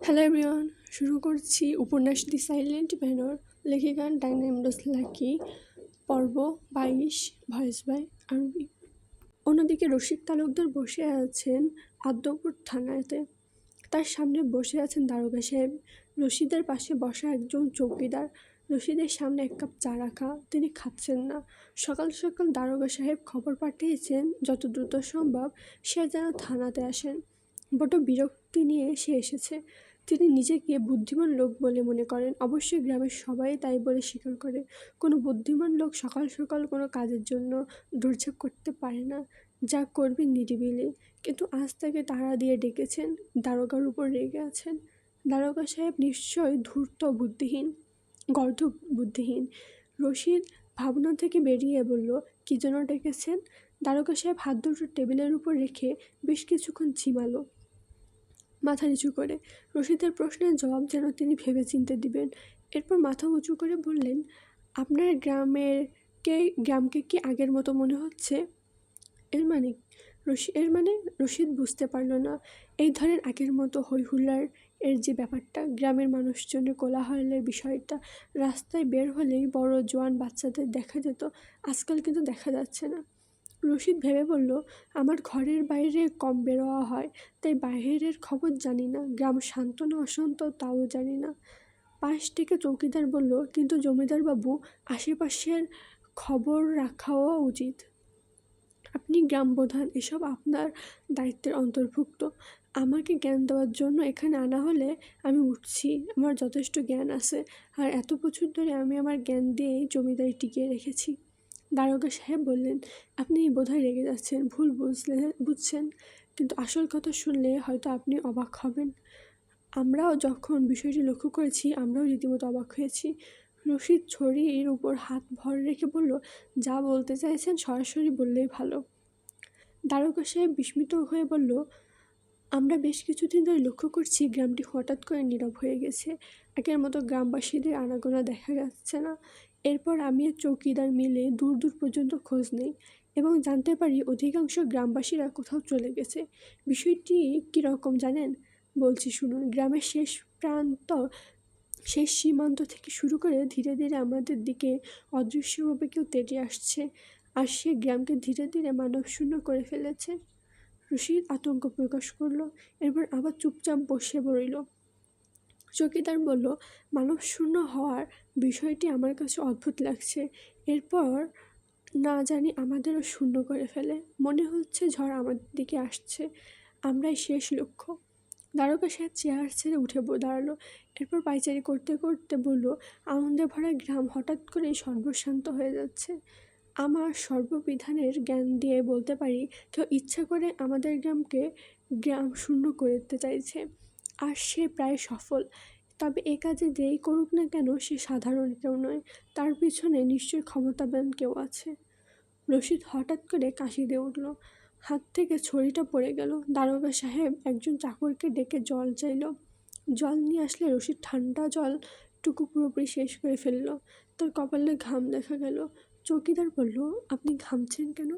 Hello everyone শুরু করছি উপন্যাস দি সাইলেন্ট ব্যানর লেখিকা ডাইনামডোস লাকি, পর্ব বাইশ, ভয়েস বাই আরবি। অন্যদিকে রশিদ তালুকদার বসে আছেন আদ্যপুর থানাতে। তার সামনে বসে আছেন দারোগা সাহেব। রশিদের পাশে বসা একজন চৌকিদার। রশিদের সামনে এক কাপ চা রাখা, তিনি খাচ্ছেন না। সকাল সকাল দারোগা সাহেব খবর পাঠিয়েছেন, যত দ্রুত সম্ভব সে যেন থানাতে আসেন। বড় বিরক্তি নিয়ে সে এসেছে। তিনি নিজেকে বুদ্ধিমান লোক বলে মনে করেন। অবশ্যই গ্রামের সবাই তাই বলে স্বীকার করে। কোনো বুদ্ধিমান লোক সকাল সকাল কোনো কাজের জন্য দৌড়ঝাঁপ করতে পারে না, যা করবে নিরিবিলি। কিন্তু আজ তাকে তাড়া দিয়ে ডেকেছেন, দারোগার উপর রেগে আছেন। দারোগা সাহেব নিশ্চয় ধূর্ত বুদ্ধিহীন, গর্ধ বুদ্ধিহীন। রশিদ ভাবনা থেকে বেরিয়ে বলল, কী জন্য ডেকেছেন? দারোগা সাহেব হাত দুটো টেবিলের উপর রেখে বেশ কিছুক্ষণ ঝিমালো। মাথা নিচু করে। রশিদের প্রশ্নের জবাব যেন তিনি ভেবে চিনতে দিবেন। এরপর মাথা উঁচু করে বললেন, আপনার গ্রামের কে, গ্রামকে কি আগের মতো মনে হচ্ছে? এর মানে রশি, এর মানে রশিদ বুঝতে পারল না। এই ধরনের আগের মতো হইহুল্লার এর যে ব্যাপারটা, গ্রামের মানুষজনের কোলাহলের বিষয়টা, রাস্তায় বের হলেই বড় জোয়ান বাচ্চাদের দেখা যেত, আজকাল কিন্তু দেখা যাচ্ছে না। রশিদ ভেবে বলল, আমার ঘরের বাইরে কম বেরোয়া হয়, তাই বাইরের খবর জানি না। গ্রাম শান্ত না অশান্ত তাও জানি না। পাশ থেকে চৌকিদার বলল, কিন্তু জমিদার বাবু, আশেপাশের খবর রাখাও উচিত। আপনি গ্রাম প্রধান এসব আপনার দায়িত্বের অন্তর্ভুক্ত। আমাকে জ্ঞান দেওয়ার জন্য এখানে আনা হলে আমি উঠছি। আমার যথেষ্ট জ্ঞান আছে। আর এত বছর ধরে আমি আমার জ্ঞান দিয়েই জমিদারি টিকিয়ে রেখেছি। দারোগা সাহেব বললেন, আপনি বোধহয় রেগে যাচ্ছেন, ভুল বুঝলে বুঝছেন। কিন্তু আসল কথা শুনলে হয়তো আপনি অবাক হবেন। আমরাও যখন বিষয়টি লক্ষ্য করেছি, আমরাও রীতিমতো অবাক হয়েছি। রশিদ ছড়ির উপর হাত ভর রেখে বলল, যা বলতে চাইছেন সরাসরি বললেই ভালো। দারোগা সাহেব বিস্মিত হয়ে বলল, আমরা বেশ কিছুদিন ধরে লক্ষ্য করছি, গ্রামটি হঠাৎ করে নীরব হয়ে গেছে। আগের মতো গ্রামবাসীদের আনাগোনা দেখা যাচ্ছে না। এরপর আমি আর চৌকিদার মিলে দূর দূর পর্যন্ত খোঁজ নেই এবং জানতে পারি অধিকাংশ গ্রামবাসীরা কোথাও চলে গেছে। বিষয়টি কীরকম জানেন? বলছি, শুনুন, গ্রামের শেষ প্রান্ত, শেষ সীমান্ত থেকে শুরু করে ধীরে ধীরে আমাদের দিকে অদৃশ্যভাবে কেউ তেড়ে আসছে আর সে গ্রামকে ধীরে ধীরে মানবশূন্য করে ফেলেছে। রশিদ আতঙ্ক প্রকাশ করল, এরপর আবার চুপচাপ বসে রইল। চকিদার বলল, মানব শূন্য হওয়ার বিষয়টি আমার কাছে অদ্ভুত লাগছে। এরপর না জানি আমাদেরও শূন্য করে ফেলে। মনে হচ্ছে ঝড় আমাদের দিকে আসছে। আমরাই শেষ লক্ষ্য। দ্বারকা সাহেব চেয়ার ছেড়ে উঠে দাঁড়াল। এরপর পাইচারি করতে করতে বলল, আনন্দে ভরা গ্রাম হঠাৎ করেই সর্বশান্ত হয়ে যাচ্ছে। আমার সর্ববিধানের জ্ঞান দিয়ে বলতে পারি, কেউ ইচ্ছা করে আমাদের গ্রামকে গ্রাম শূন্য করতে চাইছে। আর সে প্রায় সফল। তবে এ কাজে যেই করুক না কেন, সে সাধারণ কেউ নয়। তার পিছনে নিশ্চয়ই ক্ষমতাবান কেউ আছে। রশিদ হঠাৎ করে কাশি দিয়ে উঠল। হাত থেকে ছড়িটা পড়ে গেল। দারোগা সাহেব একজন চাকরকে ডেকে জল চাইল। জল নিয়ে আসলে রশিদ ঠান্ডা জল টুকু পুরোপুরি শেষ করে ফেলল। তার কপালে ঘাম দেখা গেল। চৌকিদার বলল, আপনি ঘামছেন কেন?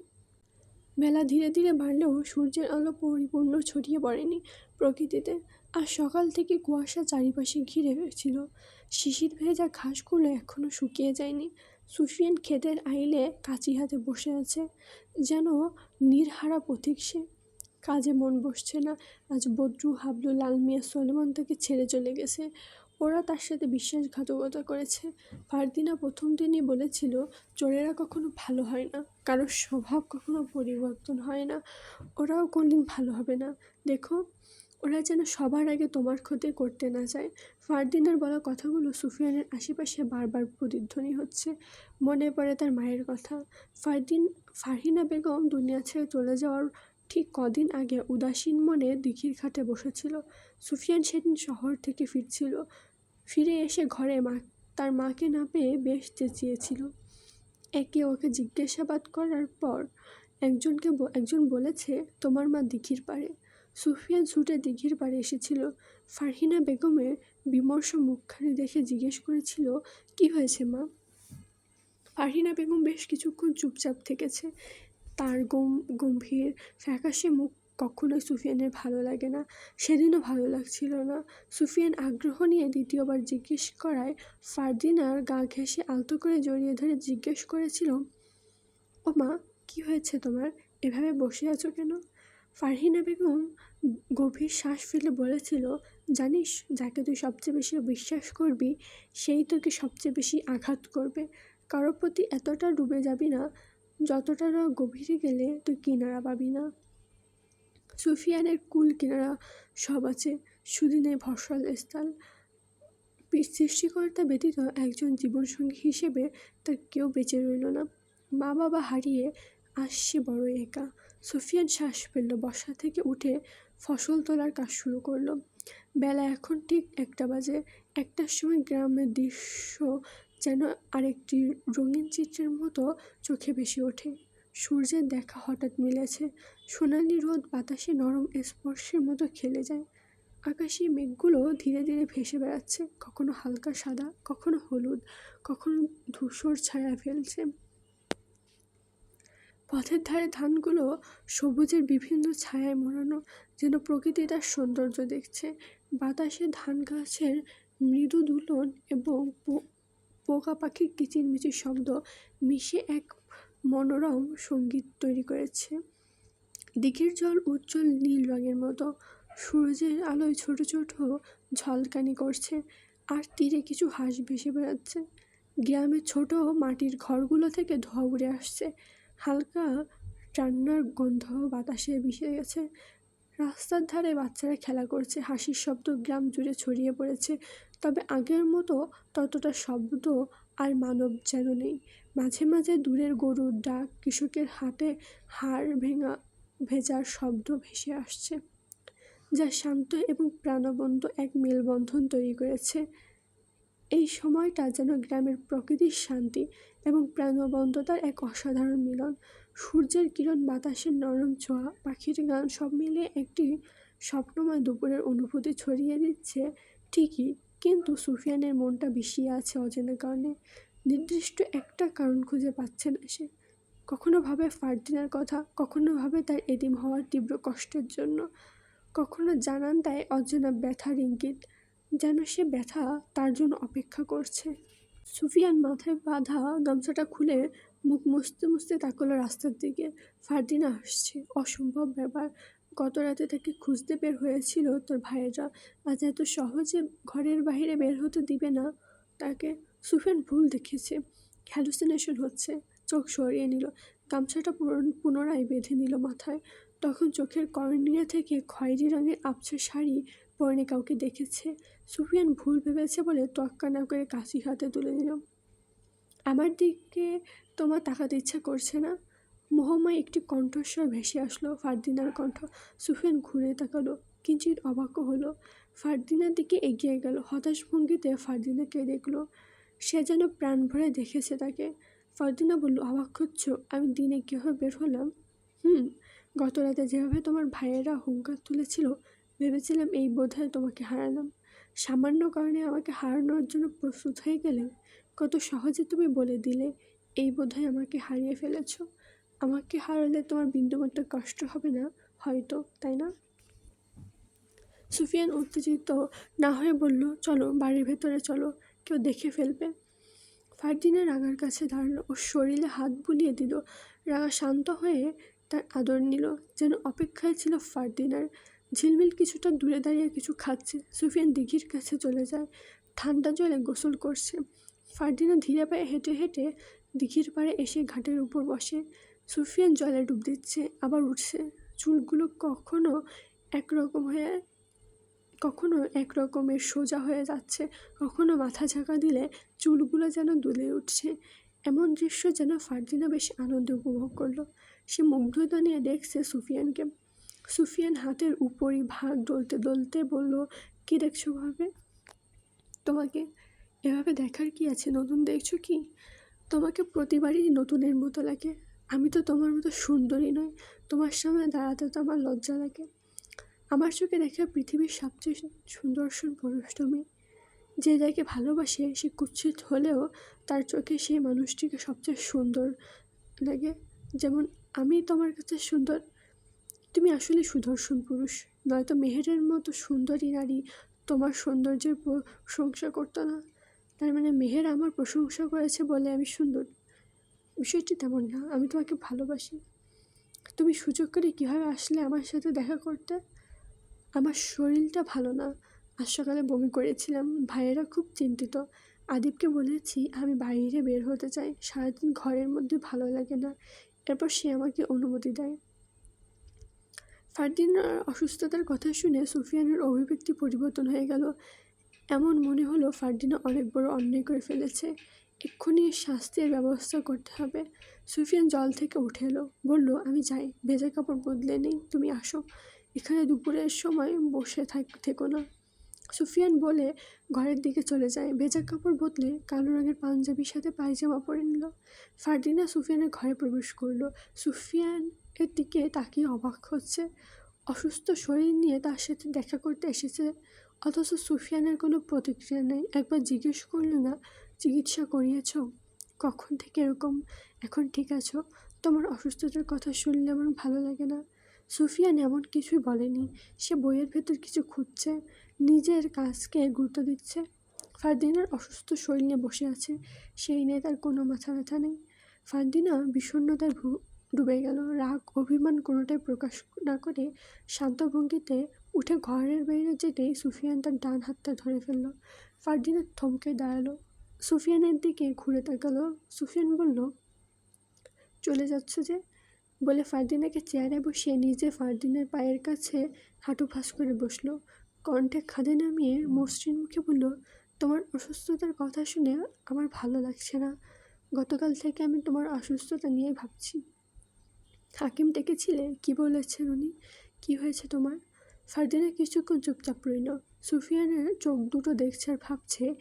বেলা ধীরে ধীরে বাড়লেও সূর্যের আলো পরিপূর্ণ ছড়িয়ে পড়েনি প্রকৃতিতে। আর সকাল থেকে কুয়াশা চারিপাশে ঘিরে ছিল শিশির ভেজা ঘাসগুলো এখনও শুকিয়ে যায়নি। সুফিয়ান ক্ষেতের আইলে কাঁচি হাতে বসে আছে, যেন নির্হারা পথিক সে। কাজে মন বসছে না। আজ বদ্রু, হাবলু, লাল মিয়া, সলেমান তাকে ছেড়ে চলে গেছে। ওরা তার সাথে বিশ্বাসঘাতকতা করেছে। ফারদিনা প্রথম দিনই বলেছিল, চোরেরা কখনো ভালো হয় না। কারোর স্বভাব কখনো পরিবর্তন হয় না। ওরাও কোনদিন ভালো হবে না। দেখো ওরা যেন সবার আগে তোমার ক্ষতি করতে না চায়। ফারদিনার বলা কথাগুলো সুফিয়ানের আশেপাশে বারবার প্রতিধ্বনি হচ্ছে। মনে পড়ে তার মায়ের কথা। ফারদিন, ফারহিনা বেগম দুনিয়া ছেড়ে চলে যাওয়ার ঠিক কদিন আগে উদাসীন মনে দিঘির ঘাটে বসেছিল। সুফিয়ান সেদিন শহর থেকে ফিরছিল। ফিরে এসে ঘরে মা, তার মাকে না পেয়ে বেশ চেঁচিয়েছিল। একে ওকে জিজ্ঞাসাবাদ করার পর একজনকে একজন বলেছে, তোমার মা দিঘির পাড়ে। সুফিয়ান ছুটে দিঘির পাড়ে এসেছিল। ফারহিনা বেগমের বিমর্ষ মুখখানি দেখে জিজ্ঞেস করেছিল, কি হয়েছে মা? ফারহিনা বেগম বেশ কিছুক্ষণ চুপচাপ থেকেছে। তার গম গম্ভীর, ফ্যাকাশে মুখ কখনোই সুফিয়ানের ভালো লাগে না। সেদিনও ভালো লাগছিল না। সুফিয়ান আগ্রহ নিয়ে দ্বিতীয়বার জিজ্ঞেস করায়, ফারদিনার গা ঘেঁষে আলতো করে জড়িয়ে ধরে জিজ্ঞেস করেছিল, ও মা, কী হয়েছে তোমার? এভাবে বসে আছো কেন? ফারহিনা বেগম গভীর শ্বাস ফেলে বলেছিল, জানিস, যাকে তুই সবচেয়ে বেশি বিশ্বাস করবি, সেই তোকে সবচেয়ে বেশি আঘাত করবে। কারোর প্রতি এতটা ডুবে যাবি না, যতটা গভীরে গেলে তুই কিনারা পাবি না। সুফিয়ানের কুল কিনারা সব আছে শুধু নেই ভরসাল স্থল সৃষ্টিকর্তা ব্যতীত একজন জীবনসঙ্গী হিসেবে তার কেউ বেঁচে রইল না। মা বাবা হারিয়ে আসছে বড় একা। সুফিয়ান শ্বাস ফেলল, বসা থেকে উঠে ফসল তোলার কাজ শুরু করল। বেলা এখন ঠিক একটা বাজে। একটার সময় গ্রামের দৃশ্য যেন আরেকটি রঙিন চিত্রের মতো চোখে ভেসে ওঠে। সূর্যের দেখা হঠাৎ মিলেছে। সোনালি রোদ বাতাসে নরম স্পর্শের মতো খেলে যায়। আকাশে মেঘগুলো ধীরে ধীরে ভেসে বেড়াচ্ছে। কখনো হালকা সাদা, কখনো হলুদ, কখনো ধূসর ছায়া ফেলছে। পথের ধারে ধানগুলো সবুজের বিভিন্ন ছায়ায় মোড়ানো, যেন প্রকৃতি তার সৌন্দর্য দেখছে। বাতাসে ধান গাছের মৃদু দুলন এবং পোকা পাখির কিচিরমিচির শব্দ মিশে এক মনোরম সংগীত তৈরি করেছে। দিঘির জল উজ্জ্বল নীল রঙের মতো, সূর্যের আলোয় ছোট ছোট ঝলকানি করছে, আর তীরে কিছু হাঁস ভেসে বেড়াচ্ছে। গ্রামের ছোট মাটির ঘরগুলো থেকে ধোয়া উড়ে আসছে। হালকা রান্নার গন্ধ বাতাসে মিশে গেছে রাস্তার ধারে বাচ্চারা খেলা করছে, হাসির শব্দ গ্রাম জুড়ে ছড়িয়ে পড়েছে। তবে আগের মতো ততটা শব্দ আর মানব যেন নেই। মাঝে মাঝে দূরের গরুর ডাক, কৃষকের হাতে হাড় ভেঙা, ভেজার শব্দ ভেসে আসছে, যা শান্ত এবং প্রাণবন্ত এক মেলবন্ধন তৈরি করেছে। এই সময়টা যেন গ্রামের প্রকৃতির শান্তি এবং প্রাণবন্ততার এক অসাধারণ মিলন। সূর্যের কিরণ, বাতাসের নরম ছোঁয়া, পাখির গান সব মিলিয়ে একটি স্বপ্নময় দুপুরের অনুভূতি ছড়িয়ে দিচ্ছে ঠিকই, কিন্তু সুফিয়ানের মনটা বিষিয়ে আছে অজানা কারণে। নির্দিষ্ট একটা কারণ খুঁজে পাচ্ছে না সে। কখনো ভাবে ফারদিনার কথা, কখনো ভাবে তার এদিম হওয়ার তীব্র কষ্টের জন্য। কখনো জানান তাই অজানা ব্যথার ইঙ্গিত। যেন সে ব্যথা তার জন্য অপেক্ষা করছে। সুফিয়ান মাথায় বাঁধা গামছাটা খুলে মুখ মুছতে মুছতে তাকালো রাস্তার দিকে। ফারদিনা আসছে অসম্ভব ব্যাপার। গত রাতে তাকে খুঁজতে বের হয়েছিল তোর ভাইয়েরা। আজ এত সহজে ঘরের বাইরে বের হতে দিবে না তাকে। সুফিয়ান ভুল দেখেছে। হ্যালুসিনেশন হচ্ছে। চোখ সরিয়ে নিল। গামছাটা পুনরায় বেঁধে নিল মাথায়। তখন চোখের কর্নিয়া থেকে খয়েরি রঙের আবছা শাড়ি পরনে কাউকে দেখেছে। সুফিয়ান ভুল ভেবেছে বলে তোয়াক্কা না করে কাশি হাতে তুলে নিল। আমার দিকে তোমার তাকাতে ইচ্ছা করছে না? মোহময় একটি কণ্ঠস্বর ভেসে আসলো ফারদিনার কণ্ঠ। সুফিয়ান ঘুরে তাকালো। কিঞ্চিত অবাক হলো। ফারদিনার দিকে এগিয়ে গেল। হতাশ ভঙ্গিতে ফারদিনাকে দেখল। সে যেন প্রাণ ভরে দেখেছে তাকে। ফারদিনা বলল, অবাক হচ্ছ? আমি দিনে কীভাবে বের হলাম? হুম গত রাতে যেভাবে তোমার ভাইয়েরা হুঙ্কার তুলেছিল ভেবেছিলাম এই বোধহয় তোমাকে হারালাম। সামান্য কারণে আমাকে হারানোর জন্য প্রস্তুত হয়ে গেলে কত সহজে তুমি বলে দিলে, এই বোধহয় আমাকে হারিয়ে ফেলেছ। আমাকে হারালে তোমার বিন্দুমাত্র কষ্ট হবে না, হয়তো, তাই না? সুফিয়ান উত্তেজিত না হয়ে বলল, চলো, বাড়ির ভেতরে চলো, কেউ দেখে ফেলবে। ফারদিনা রাগার কাছে দাঁড়াল ওর শরীরে হাত বুলিয়ে দিল। রাগা শান্ত হয়ে তার আদর নিল, যেন অপেক্ষায় ছিল ফারদিনার। ঝিলমিল কিছুটা দূরে দাঁড়িয়ে কিছু খাচ্ছে। সুফিয়ান দিঘির কাছে চলে যায়। ঠান্ডা জলে গোসল করছে। ফারদিনা ধীরে পায়ে হেঁটে হেঁটে দিঘির পাড়ে এসে ঘাটের উপর বসে। সুফিয়ান জলে ডুব দিচ্ছে, আবার উঠছে। চুলগুলো কখনো একরকম হয়ে, কখনো এক রকমের সোজা হয়ে যাচ্ছে। কখনো মাথা ঝাঁকা দিলে চুলগুলো যেন দুলে উঠছে। এমন দৃশ্য যেন ফারদিনা বেশ আনন্দ উপভোগ করল। সে মুগ্ধতা নিয়ে দেখছে সুফিয়ানকে। সুফিয়ান হাতের উপরই ভাগ ডলতে ডলতে বলল, কি দেখছ ভাবে? তোমাকে এভাবে দেখার কি আছে? নতুন দেখছ কি? তোমাকে প্রতিবারই নতুনের মতো লাগে। আমি তো তোমার মতো সুন্দরী নয় তোমার সামনে দাঁড়াতে তো আমার লজ্জা লাগে। আমার চোখে দেখা পৃথিবীর সবচেয়ে সুন্দর্শন পুরুষ তুমি যে যাকে ভালোবাসে, সে কুচ্ছিত হলেও তার চোখে সেই মানুষটিকে সবচেয়ে সুন্দর লাগে। যেমন আমি তোমার কাছে সুন্দর তুমি আসলে সুদর্শন পুরুষ, নয়তো মেহেরের মতো সুন্দরী নারী, তোমার সৌন্দর্যের প্রশংসা করতো না? তার মানে মেহের আমার প্রশংসা করেছে বলে আমি সুন্দর। বিষয়টি তেমন না, আমি তোমাকে ভালোবাসি। তুমি সুযোগ করে কীভাবে আসলে আমার সাথে দেখা করতে? আমার শরীরটা ভালো না। আজ সকালে বমি করেছিলাম, ভাইয়েরা খুব চিন্তিত। আদিবকে বলেছি, আমি বাইরে বের হতে চাই, সারাদিন ঘরের মধ্যে ভালো লাগে না। এরপর সে আমাকে অনুমতি দেয়। ফারদিনার অসুস্থতার কথা শুনে সুফিয়ানের অভিব্যক্তি পরিবর্তন হয়ে গেল। এমন মনে হলো ফারদিনা অনেক বড় অন্যায় করে ফেলেছে। এক্ষুনি শাস্তির ব্যবস্থা করতে হবে। সুফিয়ান জল থেকে উঠে এলো। বলল, আমি যাই ভেজা কাপড় বদলে নেই, তুমি আসো। এখানে দুপুরের সময় বসে থাক, থেকো না। সুফিয়ান বলে ঘরের দিকে চলে যায়। ভেজা কাপড় বদলে কালো রঙের পাঞ্জাবির সাথে পায়জামা পরে নিল। ফারদিনা সুফিয়ানের ঘরে প্রবেশ করল। সুফিয়ান এর দিকে তাকিয়ে অবাক হচ্ছে। অসুস্থ শরীর নিয়ে তার সাথে দেখা করতে এসেছে। অথচ সুফিয়ানের কোনো প্রতিক্রিয়া নেই। একবার জিজ্ঞেস করল না, চিকিৎসা করিয়েছ? কখন থেকে এরকম? এখন ঠিক আছো? তোমার অসুস্থতার কথা শুনলে আমার ভালো লাগে না। সুফিয়ান এমন কিছুই বলেনি। সে বইয়ের ভেতর কিছু খুঁজছে। নিজের কাজকে গুরুত্ব দিচ্ছে। ফারদিনার অসুস্থ শরীর নিয়ে বসে আছে। সেই নিয়ে তার কোনো মাথা ব্যথা নেই। ফারদিনা বিষণ্ণতায় ডুবে গেল। রাগ, অভিমান কোনোটাই প্রকাশ না করে শান্ত ভঙ্গিতে উঠে ঘরের বাইরে যেতেই সুফিয়ান তার ডান হাতটা ধরে ফেলল। ফারদিনা থমকে দাঁড়াল। সুফিয়ানের দিকে ঘুরে তাকালো। সুফিয়ান বলল, চলে যাচ্ছে যে? বলে ফারদিনাকে চেয়ারে বসিয়ে নিজে ফারদিনের পায়ের কাছে হাঁটু ফাঁস করে বসল। কণ্ঠে খাদে নামিয়ে মসৃণ মুখে বলল, তোমার অসুস্থতার কথা শুনে আমার ভালো লাগছে না। গতকাল থেকে আমি তোমার অসুস্থতা নিয়ে ভাবছি। হাকিম ডেকেছিলে? কি বলেছেন উনি? কি হয়েছে তোমার? ফারদিনা কিছুক্ষণ চুপচাপ রইল। সুফিয়ানের চোখ দুটো দেখছে আর ভাবছে,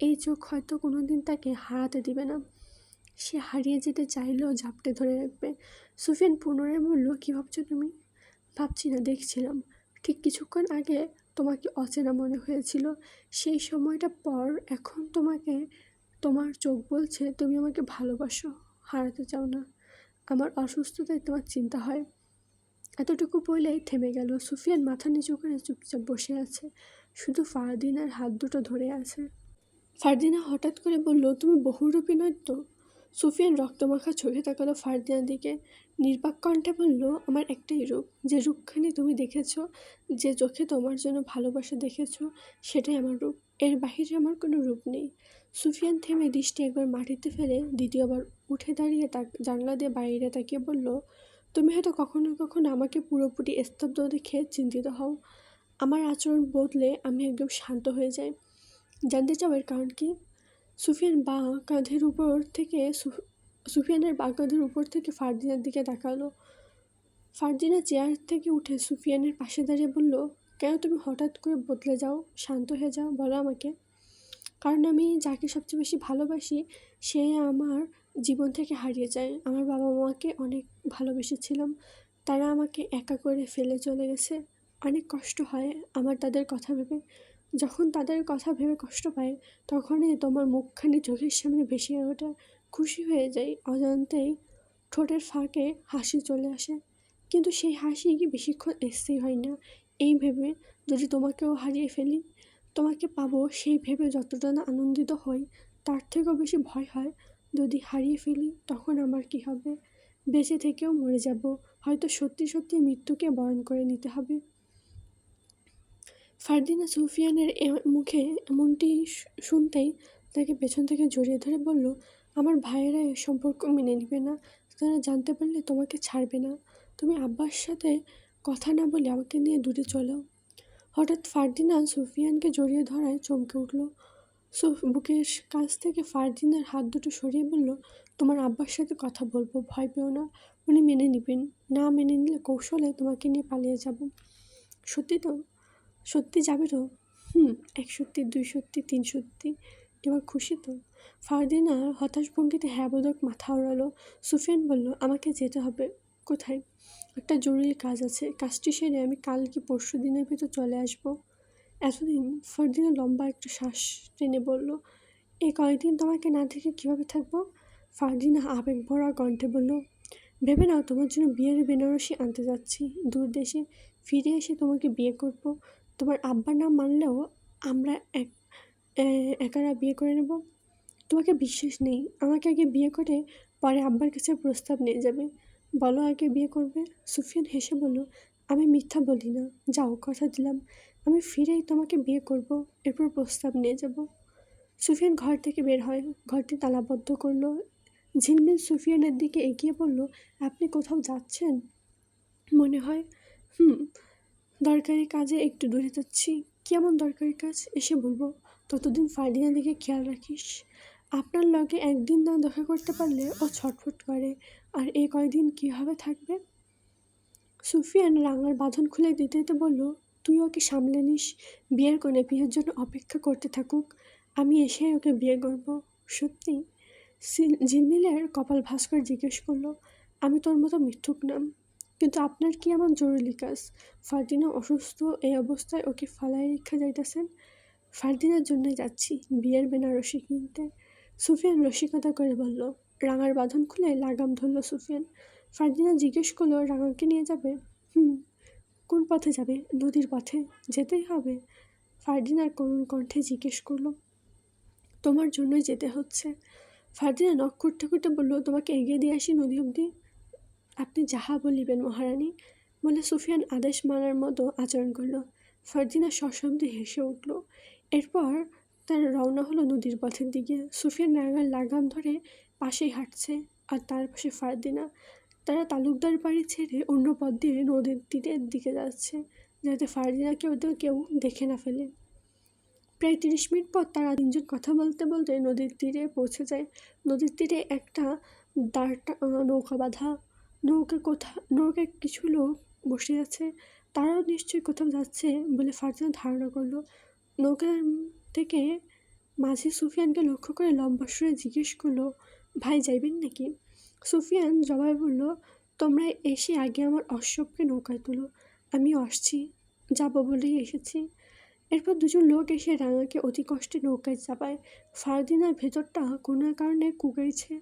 এই চোখ হয়তো কোনো দিন তাকে হারাতে দিবে না। সে হারিয়ে যেতে চাইলেও ঝাপটে ধরে রাখবে। সুফিয়ান পুনরায় বলল, কী ভাবছ তুমি? ভাবছি না, দেখছিলাম। ঠিক কিছুক্ষণ আগে তোমাকে অচেনা মনে হয়েছিল। সেই সময়টা পর এখন তোমাকে, তোমার চোখ বলছে, তুমি আমাকে ভালোবাসো, হারাতে চাও না। আমার অসুস্থতায় তোমার চিন্তা হয়। এতটুকু বলেই থেমে গেল। সুফিয়ান মাথা নিচু করে চুপচাপ বসে আছে। শুধু ফারদিনার হাত দুটো ধরে আছে। ফারদিনা হঠাৎ করে বলল, তুমি বহুরূপী নয় তো? সুফিয়ান রক্তমাখা চোখে তাকালো ফারদিনার দিকে। নির্বাক কণ্ঠে বলল, আমার একটাই রূপ। যে রূপখানি তুমি দেখেছ, যে চোখে তোমার জন্য ভালোবাসা দেখেছ, সেটাই আমার রূপ। এর বাহিরে আমার কোনো রূপ নেই। সুফিয়ান থেমে দৃষ্টি একবার মাটিতে ফেলে দ্বিতীয়বার উঠে দাঁড়িয়ে তা জানলা দিয়ে বাইরে তাকিয়ে বলল, তুমি হয়তো কখনো কখনো আমাকে পুরোপুরি স্তব্ধ দেখে চিন্তিত হও। আমার আচরণ বদলে আমি একদম শান্ত হয়ে যাই। জানতে চাও এর কারণ কি? সুফিয়ান বা কাঁধের উপর থেকে সুফিয়ানের বা কাঁধের উপর থেকে ফারদিনার দিকে তাকালো। ফারদিনা চেয়ার থেকে উঠে সুফিয়ানের পাশে দাঁড়িয়ে বলল, কেন তুমি হঠাৎ করে বদলে যাও? শান্ত হয়ে যাও, বলো আমাকে। কারণ আমি যাকে সবচেয়ে বেশি ভালোবাসি, সে আমার জীবন থেকে হারিয়ে যায়। আমার বাবা মাকে অনেক ভালোবেসেছিলাম। তারা আমাকে একা করে ফেলে চলে গেছে। অনেক কষ্ট হয় আমার তাদের কথা ভেবে। যখন তাদের কথা ভেবে কষ্ট পায়, তখনই তোমার মুখখানি চোখের সামনে ভেসে ওঠে। খুশি হয়ে যাই, অজান্তেই ঠোঁটের ফাঁকে হাসি চলে আসে। কিন্তু সেই হাসি কি বেশিক্ষণ স্থির হয় না? এই ভেবে যদি তোমাকেও হারিয়ে ফেলি তোমাকে পাবো সেই ভেবে যতটা না আনন্দিত হই, তার থেকেও বেশি ভয় হয়। যদি হারিয়ে ফেলি, তখন আমার কি হবে? বেঁচে থেকেও মরে যাব। হয়তো সত্যি সত্যি মৃত্যুকে বরণ করে নিতে হবে। ফারদিনা সুফিয়ানের মুখে এমনটি শুনতেই তাকে পেছন থেকে জড়িয়ে ধরে বলল, আমার ভাইয়েরা এ সম্পর্ক মেনে নেবে না। তারা জানতে পারলে তোমাকে ছাড়বে না। তুমি আব্বার সাথে কথা না বলে আমাকে নিয়ে দূরে চলো। হঠাৎ ফারদিনা সুফিয়ানকে জড়িয়ে ধরায় চমকে উঠল। সুফ বুকের কাছ থেকে ফারদিনার হাত দুটো সরিয়ে বলল, তোমার আব্বার সাথে কথা বলব, ভয় পেও না। উনি মেনে নেবেন। না মেনে নিলে কৌশলে তোমাকে নিয়ে পালিয়ে যাব। সত্যি তো? সত্যি যাবে তো? হুম, এক সত্যি, দুই সত্যি, তিন সত্যি। এবার খুশি তো? ফারদিনা হতাশ ভঙ্গিতে হ্যাঁ বোধক মাথা ওড়ালো। সুফিয়ান বলল, আমাকে যেতে হবে। কোথায়? একটা জরুরি কাজ আছে। কাজটি সেরে আমি কাল কি পরশু দিনের ভিতর চলে আসব। এতদিন ফারদিনা লম্বা একটা শ্বাস টেনে বলল এই কয়েকদিন তোমাকে না দেখে কীভাবে থাকব? ফারদিনা আবেগ ভরা কণ্ঠে বলল, ভেবে নাও, তোমার জন্য বিয়ের বেনারসি আনতে যাচ্ছি। দূর দেশে ফিরে এসে তোমাকে বিয়ে করব। তোমার আব্বার নাম মানলেও আমরা এক একারা বিয়ে করে নেব। তোমাকে বিশ্বাস নেই। আমাকে আগে বিয়ে করে পরে আব্বার কাছে প্রস্তাব নিয়ে যাবে। বলো, আগে বিয়ে করবে? সুফিয়ান হেসে বলল, আমি মিথ্যা বলি না। যাও, কথা দিলাম। আমি ফিরেই তোমাকে বিয়ে করব, এরপর প্রস্তাব নিয়ে যাব। সুফিয়ান ঘর থেকে বের হয়। ঘরটি তালাবদ্ধ করল। ঝিলমিল সুফিয়ানের দিকে এগিয়ে বলল, আপনি কোথাও যাচ্ছেন? মনে হয়, হুম, দরকারি কাজে একটু দূরে যাচ্ছি। কেমন দরকারি কাজ? এসে বলব, ততদিন ফার্দিনার দিকে খেয়াল রাখিস। আপনার লগে একদিন না দেখা করতে পারলে ও ছটফট করে। আর এই কয়দিন কীভাবে থাকবে? সুফিয়ান রাঙার বাঁধন খুলে দিতে দিতে বলল, তুই ওকে সামলে নিস, বিয়ের কোণে বিয়ের জন্য অপেক্ষা করতে থাকুক। আমি এসে ওকে বিয়ে করব। সত্যি? ঝিলমিলের কপাল ভাস্কর জিজ্ঞেস করল, আমি তোর মতো মিথ্যুক নাম কিন্তু আপনার কি এমন জরুরি কাজ? ফার্দিনা অসুস্থ, এই অবস্থায় ওকে ফালাই রেখা যাইতেছেন? ফার্দিনার জন্যই যাচ্ছি, বিয়ের বেনারসি কিনতে। সুফিয়ান রসিকতা করে বলল রাঙার বাঁধন খুলে লাগাম ধরল সুফিয়ান। ফার্দিনা জিজ্ঞেস করল, রাঙাকে নিয়ে যাবে? হুম, কোন পথে যাবে? নদীর পথে যেতেই হবে। ফার্দিনার করুণ কণ্ঠে জিজ্ঞেস করল, তোমার জন্যই যেতে হচ্ছে। ফার্দিনা নখ করতে করতে বলল, তোমাকে এগিয়ে দিয়ে আসি নদী অবধি? আপনি যাহা বলিবেন মহারানী। বলে সুফিয়ান আদেশ মানার মতো আচরণ করল। ফার্দিনা সশব্দে হেসে উঠল। এরপর তার রওনা হলো নদীর পথের দিকে। সুফিয়ান রাঙার লাগাম ধরে পাশেই হাঁটছে আর তার পাশে ফার্দিনা। তারা তালুকদার বাড়ি ছেড়ে অন্য পথ দিয়ে নদীর তীরের দিকে যাচ্ছে, যাতে ফার্দিনাকে ওদের কেউ দেখে না ফেলে। প্রায় তিরিশ মিনিট পর তারা তিনজন কথা বলতে বলতে নদীর তীরে পৌঁছে যায়। নদীর তীরে একটা দাঁড়টা নৌকা বাঁধা। নৌকা কোথা, নৌকায় কিছু লোক বসে আছে। তারাও নিশ্চয়ই কোথাও যাচ্ছে বলে ফারজানা ধারণা করল। নৌকার থেকে মাঝি সুফিয়ানকে লক্ষ্য করে লম্বা সুরে জিজ্ঞেস করল ভাই যাইবেন নাকি? সুফিয়ান জবাবে বলল, তোমরা এসে আগে আমার অশ্বকে নৌকায় তুলো। আমি আসছি, যাব বলেই এসেছি। এরপর দুজন লোক এসে রাঙাকে অতি কষ্টে নৌকায় চাপায়। ফারদিনার ভেতরটা কোনো কারণে কুকাইছে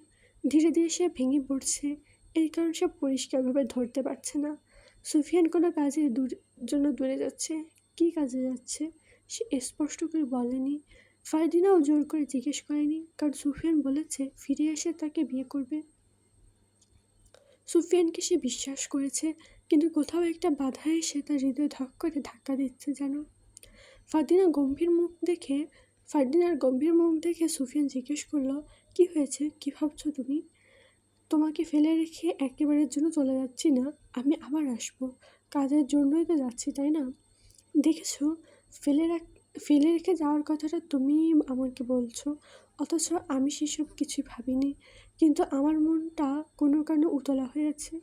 ধীরে ধীরে সে ভেঙে পড়ছে। এই কারণে সে পরিষ্কারভাবে ধরতে পারছে না। সুফিয়ান কোনো কাজে দূর, জন্য দূরে যাচ্ছে। কী কাজে যাচ্ছে সে স্পষ্ট করে বলেনি। ফারদিনাও জোর করে জিজ্ঞেস করেনি, কারণ সুফিয়ান বলেছে, ফিরে এসে তাকে বিয়ে করবে। সুফিয়ানকে সে বিশ্বাস করেছে, কিন্তু কোথাও একটা বাধা এসে তার হৃদয় ধক করে ধাক্কা দিচ্ছে যেন। ফারদিনা গম্ভীর মুখ দেখে, ফারদিনার গম্ভীর মুখ দেখে সুফিয়ান জিজ্ঞেস করল, কি হয়েছে? কি ভাবছ তুমি? তোমাকে ফেলে রেখে একেবারের জন্য চলে যাচ্ছি না, আমি আবার আসব। কাজের জন্যই তো যাচ্ছি, তাই না? দেখেছ? ফেলে রাখ ফেলে রেখে যাওয়ার কথাটা তুমি আমাকে বলছো, অথচ আমি সেসব কিছুই ভাবিনি। কিন্তু আমার মনটা কোনো কারণে উতলা হয়ে আছে।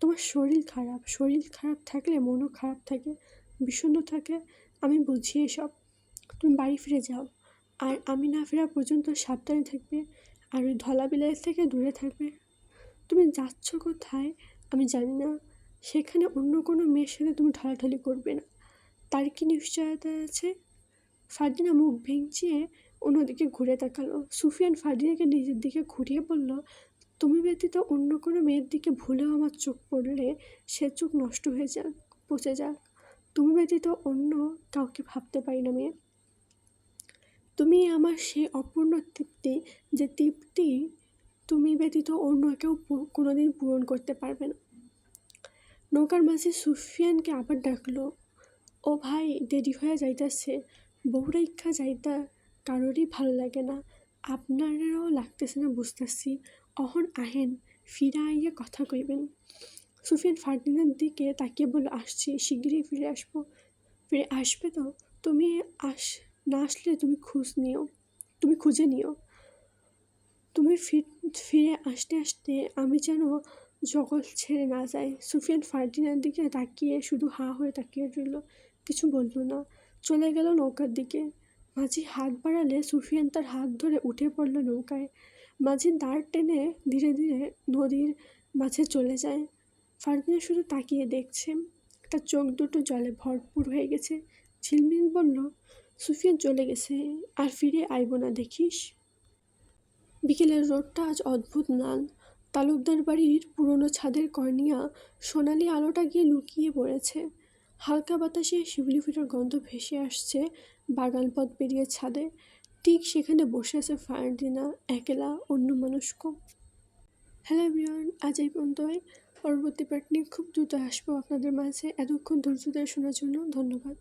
তোমার শরীর খারাপ শরীর খারাপ থাকলে, মনও খারাপ থাকে, বিষণ্ণ থাকে, আমি বুঝি এসব। তুমি বাড়ি ফিরে যাও, আর আমি না ফেরা পর্যন্ত সাবধানে থাকবে, আর ওই ধলা বিলাস থেকে দূরে থাকবে। তুমি যাচ্ছ কোথায় আমি জানি না, সেখানে অন্য কোনো মেয়ের সাথে তুমি ঢলাঢলি করবে না। তার কি নিশ্চয়তা আছে? ফারদিনা মুখ ভেঙচিয়ে অন্যদিকে ঘুরে তাকালো। সুফিয়ান ফারদিনাকে নিজের দিকে ঘুরিয়ে বলল, তুমি ব্যতীত অন্য কোনো মেয়ের দিকে ভুলেও আমার চোখ পড়লে সে চোখ নষ্ট হয়ে যাক পচে যাক। তুমি ব্যতীত অন্য কাউকে ভাবতে পারি না মেয়ে। তুমি আমার সেই অপূর্ণ তৃপ্তি, যে তৃপ্তি তুমি ব্যতীত অন্য কেউ কোনোদিন পূরণ করতে পারবে না। নৌকার মাঝে সুফিয়ানকে আবার ডাকলো, ও ভাই, দেরি হয়ে যাইতাছে। বউরা ইচ্ছা যাইতা কারোরই ভালো লাগে না। আপনারাও লাগতেছে না বুঝতেছি। অহন আহেন ফিরা আইয়া কথা কইবেন। সুফিয়ান ফার্দিনার দিকে তাকিয়ে বলল, আসছি, শিগগিরই ফিরে আসব। ফিরে আসবে তো? তুমি আস, না আসলে তুমি খোঁজ নিও, তুমি খুঁজে নিও। তুমি ফির- ফিরে আসতে আসতে আমি যেন জগৎ ছেড়ে না যাই। সুফিয়ান ফার্দিনার দিকে তাকিয়ে শুধু হা হয়ে তাকিয়ে রইল। কিছু বলল না। চলে গেল নৌকার দিকে। মাঝি হাত বাড়ালে সুফিয়ান তার হাত ধরে উঠে পড়ল নৌকায়। মাঝি দাঁড় টেনে ধীরে ধীরে নদীর মাঝে চলে যায়। ফারদিনা শুধু তাকিয়ে দেখছে। তার চোখ দুটো জলে ভরপুর হয়ে গেছে। ঝিলমিল বলল, সুফিয়ান চলে গেছে, আর ফিরে আইব না, দেখিস? বিকেলের রোডটা আজ অদ্ভুত লাল তালুকদার বাড়ির পুরনো ছাদের কর্নিয়া সোনালি আলোটা গিয়ে লুকিয়ে পড়েছে। হালকা বাতাসে শিউলি ফুলের গন্ধ ভেসে আসছে বাগান পথ পেরিয়ে ছাদে। ঠিক সেখানে বসে আছে ফার্দিনা একলা অন্য মানুষক হ্যালো বিয়ন আজ এই পর্যন্তই। পরবর্তী পার্ট নিয়ে খুব দ্রুত আসব আপনাদের মাঝে। এতক্ষণ ধৈর্য ধরে শোনার জন্য ধন্যবাদ।